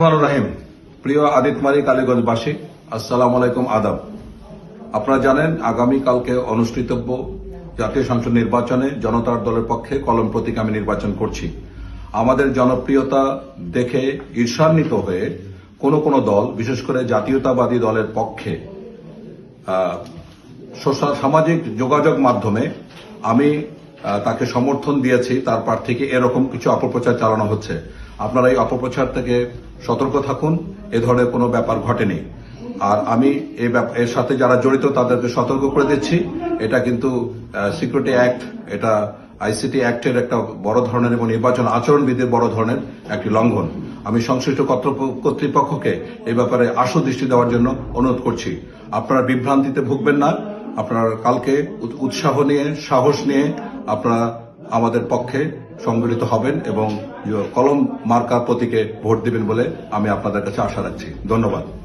রাহিম। প্রিয় আদিতমারি কালীগঞ্জবাসী আসসালাম আলাইকুম আদাব। আপনারা জানেন, আগামী কালকে অনুষ্ঠিতব্য জাতীয় সংসদ নির্বাচনে জনতার দলের পক্ষে কলম প্রতীক আমি নির্বাচন করছি। আমাদের জনপ্রিয়তা দেখে ঈর্ষান্বিত হয়ে কোন কোন দল, বিশেষ করে জাতীয়তাবাদী দলের পক্ষে সামাজিক যোগাযোগ মাধ্যমে আমি তাকে সমর্থন দিয়েছি, তার প্রার্থীকে এরকম কিছু অপপ্রচার চালানো হচ্ছে। আপনারা এই অপপ্রচার থেকে সতর্ক থাকুন। এ ধরনের কোনো ব্যাপার ঘটেনি। আর আমি এর সাথে যারা জড়িত তাদেরকে সতর্ক করে দিচ্ছি। এটা কিন্তু সিকিউরিটি অ্যাক্ট এটা আইসিটি অ্যাক্টের একটা বড় ধরনের এবং নির্বাচন আচরণবিধির বড় ধরনের একটি লঙ্ঘন। আমি সংশ্লিষ্ট কর্তৃপ- কর্তৃপক্ষকে এই ব্যাপারে আশু দৃষ্টি দেওয়ার জন্য অনুরোধ করছি। আপনারা বিভ্রান্তিতে ভুগবেন না। আপনারা কালকে উৎ- উৎসাহ নিয়ে, সাহস নিয়ে আপনারা আমাদের পক্ষে সংগঠিত হবেন এবং কলম মার্কার প্রতীকে ভোট দিবেন বলে আমি আপনাদের কাছে আশা রাখছি। ধন্যবাদ।